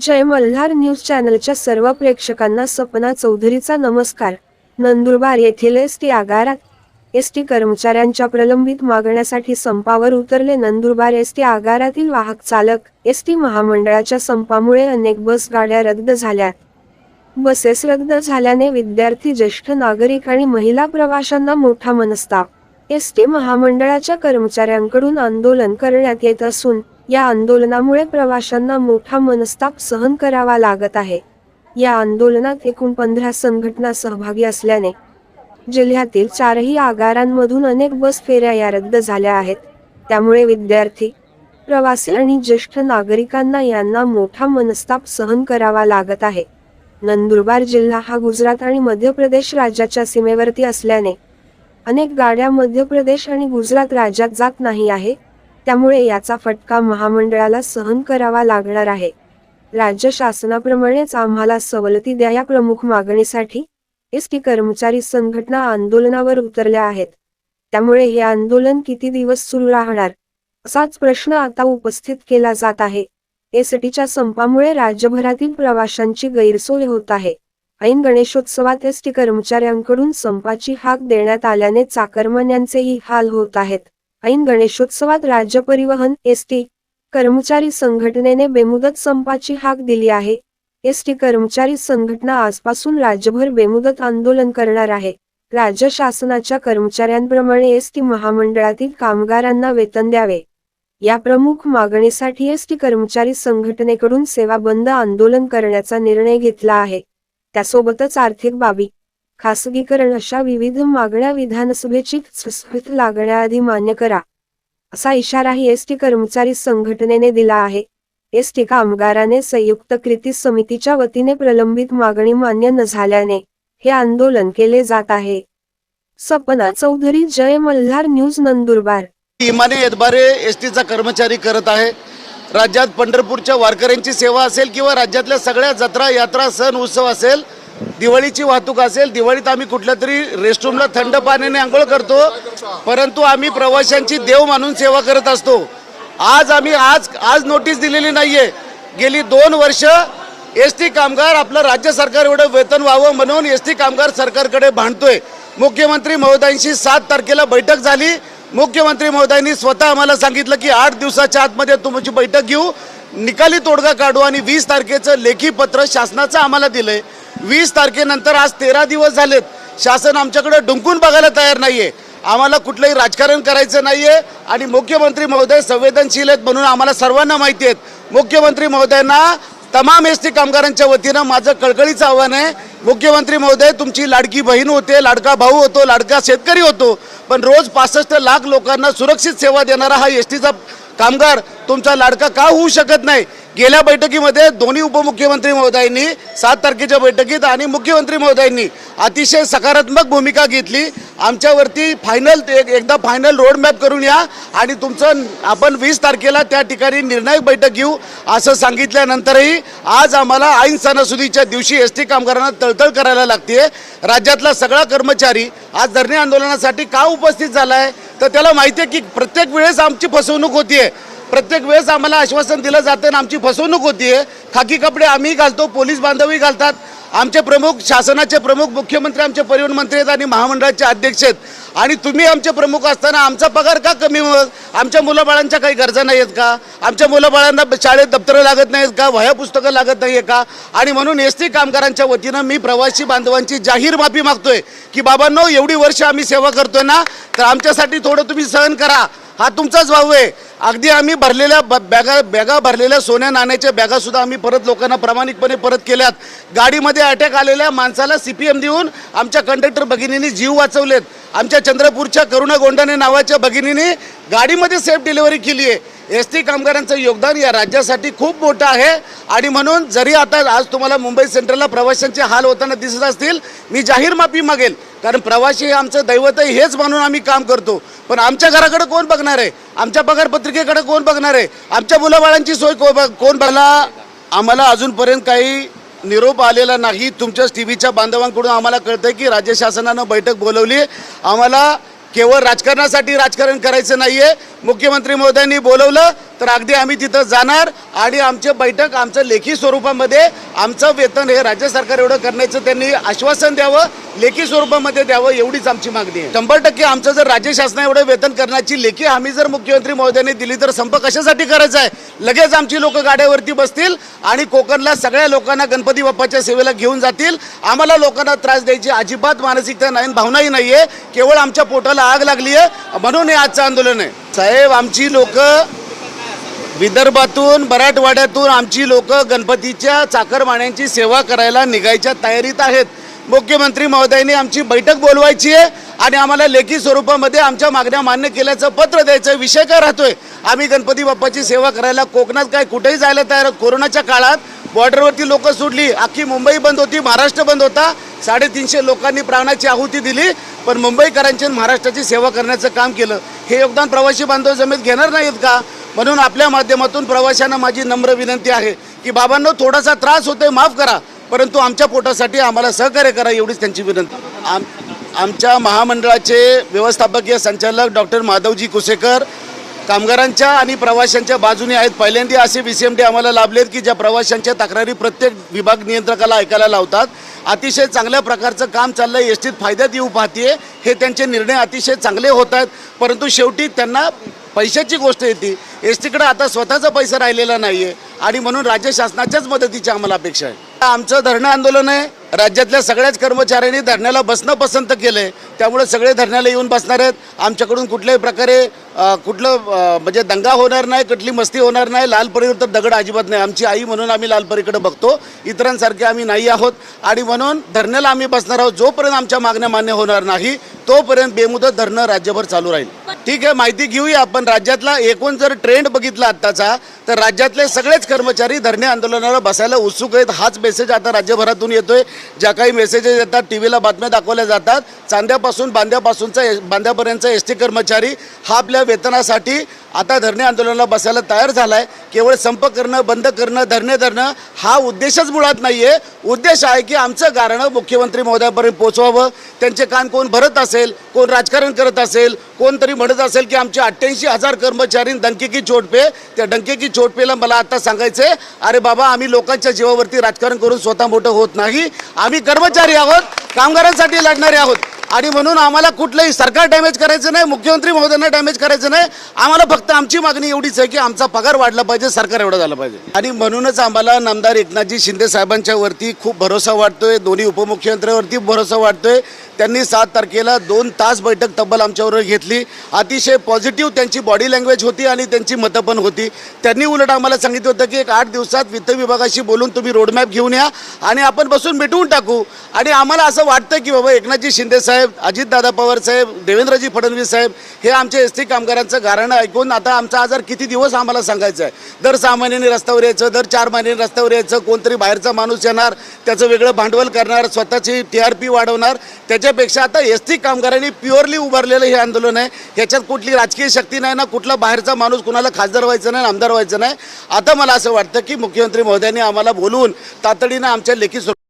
जय Malhar news चॅनलच्या सर्व प्रेक्षकांना सपना चौधरीचा नमस्कार. नंदुरबार येथील एस टी आगारात एस टी कर्मचाऱ्यांच्या प्रलंबित मागण्यासाठी संपावर उतरले नंदुरबार एस टी आगारातील वाहक चालक एस टी महामंडळाच्या संपामुळे अनेक बस गाड्या रद्द झाल्या. बसेस रद्द झाल्याने विद्यार्थी ज्येष्ठ नागरिक आणि महिला प्रवाशांना मोठा मनस्ताप. एस टी महामंडळाच्या कर्मचाऱ्यांकडून आंदोलन करण्यात येत असून या आंदोलनामुळे प्रवाशांना मोठा मनस्ताप सहन करावा लागत आहे. या आंदोलनात एकूण पंधरा संघटना सहभागी असल्याने जिल्ह्यातील चारही आगारांमधून अनेक बस फेऱ्या या रद्द झाल्या आहेत. त्यामुळे विद्यार्थी प्रवासी आणि ज्येष्ठ नागरिकांना यांना मोठा मनस्ताप सहन करावा लागत आहे. नंदुरबार जिल्हा हा गुजरात आणि मध्य प्रदेश राज्याच्या सीमेवरती असल्याने अनेक गाड्या मध्य प्रदेश आणि गुजरात राज्यात जात नाही आहे. त्यामुळे याचा फटका महामंडळाला सहन करावा लागणार आहे. राज्य शासनाप्रमाणेच आम्हाला सवलती द्या या प्रमुख मागणीसाठी एस टी कर्मचारी संघटना आंदोलनावर उतरल्या आहेत. त्यामुळे हे आंदोलन किती दिवस सुरू राहणार? असाच प्रश्न आता उपस्थित केला जात आहे. एस टीच्या संपामुळे राज्यभरातील प्रवाशांची गैरसोय होत आहे. ऐन गणेशोत्सवात एस टी कर्मचाऱ्यांकडून संपाची हाक देण्यात आल्याने चाकरमान्यांचेही हाल होत आहेत. ऐन गणेशोत्सवात राज्य परिवहन एस टी कर्मचारी संघटनेने बेमुदत संपाची हाक दिली आहे. एस टी कर्मचारी संघटना आजपासून राज्यभर बेमुदत आंदोलन करणार आहे. राज्य शासनाच्या कर्मचाऱ्यांप्रमाणे एस टी महामंडळातील कामगारांना वेतन द्यावे. या प्रमुख मागणीसाठी एस टी कर्मचारी संघटनेकडून सेवा बंद आंदोलन करण्याचा निर्णय घेतला आहे. त्यासोबतच आर्थिक बाबी खासगीकरण अशा विविध मागण्या विधानसभेची सुस्थित लागण्याआधी मान्य करा. असा इशाराही एस टी कर्मचारी संघटनेने दिला आहे. एस टी कामगाराने संयुक्त कृती समितीच्या वतीने प्रलंबित मागणी मान्य न झाल्याने हे आंदोलन केले जात आहे. सपना चौधरी जय मल्हार न्यूज नंदुरबार. इमाने येतबारे एस टीचा कर्मचारी करत आहे. राज्यात पंढरपूरच्या वारकऱ्यांची सेवा असेल किंवा राज्यातल्या सगळ्या जत्रा यात्रा सण उत्सव असेल दिवाळीची वाहतूक असेल दिवाळीत आम्ही कुठल्या तरी रेस्टरूमला थंड पाण्याने आंघोळ करतो परंतु आम्ही प्रवाशांची देव मानून सेवा करत असतो. आज आम्ही आज आज नोटीस दिलेली नाहीये. गेली दोन वर्ष एस टी कामगार आपलं राज्य सरकार एवढं वेतन व्हावं म्हणून एस टी कामगार सरकारकडे भांडतोय. मुख्यमंत्री महोदयांशी सात तारखेला बैठक झाली. मुख्यमंत्री महोदयांनी स्वतः आम्हाला सांगितलं की आठ दिवसाच्या आतमध्ये तुमची बैठक घेऊ. निकाली तोडगा काढू आणि वीस तारखेचं लेखी पत्र शासनाचं आम्हाला दिलंय. वीस तारखेनंतर आज तेरा दिवस झालेत. शासन आमच्याकडे डुंकून बघायला तयार नाही आहे आम्हाला कुठलंही राजकारण करायचं नाही आहे आणि मुख्यमंत्री महोदय संवेदनशील आहेत म्हणून आम्हाला सर्वांना माहिती आहेत. मुख्यमंत्री महोदयांना तमाम एस टी कामगारांच्या वतीनं माझं कळकळीचं आव्हान आहे. मुख्यमंत्री महोदय तुमची लाडकी बहीण होते लाडका भाऊ होतो लाडका शेतकरी होतो. पण रोज पासष्ट लाख लोकांना सुरक्षित सेवा देणारा हा एस टीचा कामगार तुमचा लाडका का होऊ शकत नाही? गेल्या बैठकीमध्ये दोन्ही उपमुख्यमंत्री महोदयांनी सात तारखेच्या बैठकीत आणि मुख्यमंत्री महोदयांनी अतिशय सकारात्मक भूमिका घेतली. आमच्यावरती फायनल एक एकदा फायनल रोड मॅप करून या आणि तुमचं आपण वीस तारखेला त्या ठिकाणी निर्णायक बैठक घेऊ असं सांगितल्यानंतरही आज आम्हाला ऐन सणासुदीच्या दिवशी एस टी कामगारांना तळतळ करायला लागते राज्यातला सगळा कर्मचारी आज धरणे आंदोलनासाठी का उपस्थित झाला आहे तर त्याला माहिती आहे की प्रत्येक वेळेस आमची फसवणूक होती आहे प्रत्येक वेळेस आम्हाला आश्वासन दिलं जातं आणि आमची फसवणूक होतीये खाकी कपडे आम्ही घालतो पोलीस बांधवही घालतात. आमचे प्रमुख शासनाचे प्रमुख मुख्यमंत्री आमचे परिवहन मंत्री आहेत आणि महामंडळाचे अध्यक्ष आहेत. आणि तुम्ही आमचे प्रमुख असताना आमचा पगार का कमी होत? आमच्या मुलाबाळांच्या काही गरजा नाही आहेत का? आमच्या मुलाबाळांना शाळेत दप्तरं लागत नाहीत का? वह्या पुस्तकं लागत नाही आहे का? आणि म्हणून एस टी कामगारांच्या वतीनं मी प्रवासी बांधवांची जाहीर माफी मागतोय की बाबांनो एवढी वर्ष आम्ही सेवा करतोय ना तर आमच्यासाठी थोडं तुम्ही सहन करा. हा तुमचाच भाऊ आहे. अगदी आम्ही भरलेल्या ब- बॅगा बॅगा भरलेल्या सोन्या नाण्याच्या बॅगासुद्धा आम्ही परत लोकांना प्रामाणिकपणे परत केल्यात. गाडीमध्ये अटॅक आलेल्या माणसाला सी पी एम देऊन आमच्या कंडक्टर भगिनींनी जीव वाचवलेत. आमच्या चंद्रपूरच्या करुणा गोंडाने नावाच्या भगिनीने गाडीमध्ये सेफ डिलिव्हरी केली आहे एस टी कामगारांचं योगदान या राज्यासाठी खूप मोठं आहे. आणि म्हणून जरी आता आज तुम्हाला मुंबई सेंट्रलला प्रवाशांचे हाल होताना दिसत असतील मी जाहीर माफी मागेल. कारण प्रवासी हे आमचं दैवत आहे हेच म्हणून आम्ही काम करतो. पण आमच्या घराकडे कोण बघणार आहे? आमच्या पगारपत्रिकेकडे कोण बघणार आहे? आमच्या मुलाबाळांची सोय को कोण बघला आम्हाला अजूनपर्यंत काही निरोप आलेला नाही. तुमच्याच टी व्हीच्या बांधवांकडून आम्हाला कळतं की राज्य शासनानं बैठक बोलवली. आम्हाला केवळ राजकारणासाठी राजकारण करायचं नाही आहे मुख्यमंत्री महोदयांनी बोलवलं तर अगदी आम्ही तिथं जाणार आणि आमचे बैठक आमचं लेखी स्वरूपामध्ये आमचं वेतन हे राज्य सरकार एवढं करण्याचं त्यांनी आश्वासन द्यावं लेखी स्वरूपामध्ये द्यावं एवढीच आमची मागणी आहे. शंभर टक्के आमचं जर राज्य शासना एवढं वेतन करण्याची लेखी हमी जर मुख्यमंत्री महोदयांनी दिली तर संप कशासाठी करायचा आहे? लगेच आमची लोक गाड्यावरती बसतील आणि कोकणला सगळ्या लोकांना गणपती बाप्पाच्या सेवेला घेऊन जातील. आम्हाला लोकांना त्रास द्यायची अजिबात मानसिकता नाही भावनाही नाही आहे केवळ आमच्या पोटाला आग लागली आहे. म्हणून हे आजचं आंदोलन आहे. साहेब आमची लोक विदर्भातून मराठवाड्यातून आमची लोक गणपतीच्या चाकरमान्यांची सेवा करायला निघायच्या तयारीत आहेत. मुख्यमंत्री महोदयांनी आमची बैठक बोलवायची आहे आणि आम्हाला लेखी स्वरूपामध्ये आमच्या मागण्या मान्य केल्याचं पत्र द्यायचं विषय काय राहतोय? आम्ही गणपती बाप्पाची सेवा करायला कोकणात काय कुठेही जायला तयार कोरोनाच्या काळात बॉर्डरवरती लोक सोडली. अख्खी मुंबई बंद होती महाराष्ट्र बंद होता. साडेतीनशे लोकांनी प्राणाची आहुती दिली पण मुंबईकरांची महाराष्ट्राची सेवा करण्याचं काम केलं. हे योगदान प्रवासी बांधव जमेत घेणार नाहीत का? म्हणून आपल्या माध्यमातून प्रवाशांना माझी नम्र विनंती आहे की बाबांनो थोडासा त्रास होतोय माफ करा. परंतु आमच्या पोटासाठी आम्हाला सहकार्य करा एवढीच त्यांची विनंती. आम आमच्या महामंडळाचे व्यवस्थापकीय संचालक डॉक्टर माधवजी कुसेकर कामगारांच्या आणि प्रवाशांच्या बाजूने आहेत. पहिल्यांदा असे बी सी एम डी आम्हाला लाभलेत की ज्या प्रवाशांच्या तक्रारी प्रत्येक विभाग नियंत्रकाला ऐकायला लावतात. अतिशय चांगल्या प्रकारचं काम चाललं आहे एस टीत फायद्यात येऊ पाहते हे त्यांचे निर्णय अतिशय चांगले होत आहेत. परंतु शेवटी त्यांना पैशाची गोष्ट येते. एस टीकडे आता स्वतःचा पैसा राहिलेला नाही आहे आणि म्हणून राज्य शासनाच्याच मदतीची आम्हाला अपेक्षा आहे. आमचं धरणं आंदोलन आहे. राज्यातल्या सगळ्याच कर्मचाऱ्यांनी धरण्याला बसणं पसंत केलं आहे त्यामुळे सगळे धरण्याला येऊन बसणार आहेत. आमच्याकडून कुठल्याही प्रकारे कुठलं म्हणजे दंगा होणार नाही कुठली मस्ती होणार नाही. लालपरीवर तर दगड अजिबात नाही. आमची आई म्हणून आम्ही लालपरीकडे बघतो. इतरांसारखे आम्ही नाही आहोत. आणि म्हणून धरण्याला आम्ही बसणार आहोत. जोपर्यंत आमच्या मागण्या मान्य होणार नाही तोपर्यंत बेमुदत धरणं राज्यभर चालू राहील. ठीक आहे माहिती घेऊया. आपण राज्यातला एकूण जर ट्रेंड बघितला आत्ताचा तर राज्यातले सगळेच कर्मचारी धरणे आंदोलनाला बसायला उत्सुक आहेत. हाच मेसेज आता राज्यभरातून येतोय. ज्या काही मेसेजेस येतात टी व्हीला बातम्या दाखवल्या जातात. चांद्यापासून बांद्यापासूनचा एस- बांद्यापर्यंतचा एस टी कर्मचारी हा आपल्या वेतनासाठी आता धरणे आंदोलनाला बसायला तयार झाला आहे केवळ संप करणं बंद करणं धरणे धरणं हा उद्देशच मुळात नाही आहे उद्देश आहे की आमचं गारणं मुख्यमंत्री महोदयापर्यंत पोचवावं त्यांचे कान कोण भरत असेल कोण राजकारण करत असेल कोणतरी म्हणत असेल की आमचे अठ्ठ्याऐंशी हजार कर्मचारी डंके की चोट त्या डंके की चोट मला आता आहे अरे बाबा आम्ही लोकांच्या जीवावरती राजकारण करून स्वतः मोठं होत नाही. आम्ही कर्मचारी आहोत कामगारांसाठी लढणारे आहोत. आणि म्हणून आम्हाला कुठलंही सरकार डॅमेज करायचं नाही मुख्यमंत्री महोदयांना डॅमेज करायचं नाही. आम्हाला फक्त आमची मागणी एवढीच आहे की आमचा पगार वाढला पाहिजे सरकार एवढं झालं पाहिजे. आणि म्हणूनच आम्हाला नामदार एकनाथजी शिंदे साहेबांच्या वरती खूप भरोसा वाटतोय दोन्ही उपमुख्यमंत्र्यांवरती भरोसा वाटतोय त्यांनी सात तारखेला दोन तास बैठक तब्बल आमच्याबरोबर घेतली. अतिशय पॉझिटिव्ह त्यांची बॉडी लँग्वेज होती आणि त्यांची मतं पण होती. त्यांनी उलट आम्हाला सांगितलं होतं की एक आठ दिवसात वित्त विभागाशी बोलून तुम्ही रोडमॅप घेऊन या आणि आपण बसून मिटवून टाकू. आणि आम्हाला असं वाटतं की बाबा एकनाथजी शिंदे साहेब अजितदादा पवार साहेब देवेंद्रजी फडणवीस साहेब हे आमच्या एस टी कामगारांचं गारणं ऐकून आता आमचा आजार किती दिवस आम्हाला सांगायचं आहे? दर सहा महिन्यांनी रस्त्यावर यायचं दर चार महिन्यांनी रस्त्यावर यायचं कोणतरी बाहेरचा माणूस येणार त्याचं वेगळं भांडवल करणार स्वतःची टी आर पी वाढवणार त्याच्यापेक्षा आता एस टी कामगारांनी प्युअरली उभारलेलं हे आंदोलन आहे. ह्याच्यात कुठली राजकीय शक्ती नाही ना कुठला बाहेरचा माणूस कुणाला खासदार व्हायचं नाही आमदार व्हायचं नाही. आता मला असं वाटतं की मुख्यमंत्री महोदयांनी आम्हाला बोलवून तातडीनं आमच्या लेखी स्वरूपात